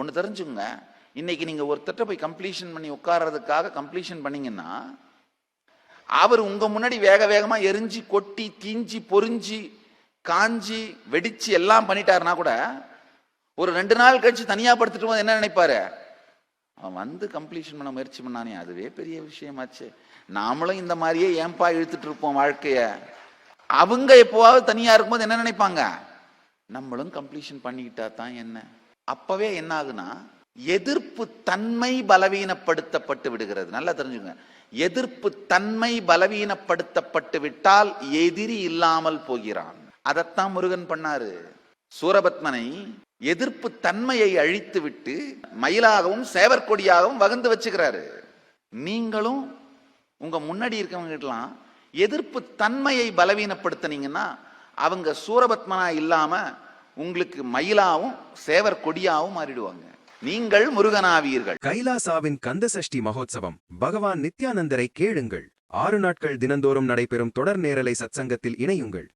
ஒன்று தெரிஞ்சுங்க இன்னைக்கு நீங்கள் ஒருத்தட்ட போய் கம்ப்ளீஷன் பண்ணி உட்கார்றதுக்காக கம்ப்ளீஷன் பண்ணீங்கன்னா அவர் உங்கள் முன்னாடி வேக வேகமாக எரிஞ்சு கொட்டி தீஞ்சி பொறிஞ்சி காஞ்சி வெடிச்சு எல்லாம் பண்ணிட்டாருன்னா கூட ஒரு ரெண்டு நாள் கழிச்சு தனியாக படுத்துட்டு போது என்ன நினைப்பாரு? அவன் வந்து கம்ப்ளீஷன் பண்ண முயற்சி பண்ணானே அதுவே பெரிய விஷயமாச்சு. நாமளும் இந்த மாதிரியே ஏன்பா இழுத்துட்டு இருப்போம் வாழ்க்கைய? அவங்க எப்போவாவது தனியாக இருக்கும்போது என்ன நினைப்பாங்க? நம்மளும் கம்ப்ளீஷன் பண்ணிக்கிட்டா தான் என்ன? அப்பவே என்ன ஆகுனா எதிர்ப்பு தன்மை பலவீனப்படுத்தப்பட்டு விடுகிறது. நல்லா தெரிஞ்சுங்க. எதிர்ப்பு தன்மை பலவீனப்படுத்தப்பட்டு விட்டால் எதிரி இல்லாமல் போகிறான். அதைத்தான் முருகன் பண்ணாரு. சூரபத்மனை எதிர்ப்பு தன்மையை அழித்து விட்டு மயிலாகவும் சேவற்கொடியாகவும் வகுந்து வச்சுக்கிறாரு. நீங்களும் உங்க முன்னாடி இருக்கவங்கலாம் எதிர்ப்பு தன்மையை பலவீனப்படுத்தினீங்கன்னா அவங்க சூரபத்மனா இல்லாம உங்களுக்கு மயிலாவும் சேவர் கொடியாவும் மாறிடுவாங்க. நீங்கள் முருகனாவீர்கள். கைலாசாவின் கந்த சஷ்டி மகோத்சவம். பகவான் நித்யானந்தரை கேளுங்கள். ஆறு நாட்கள் தினந்தோறும் நடைபெறும் தொடர் நேரலை சத்சங்கத்தில் இணையுங்கள்.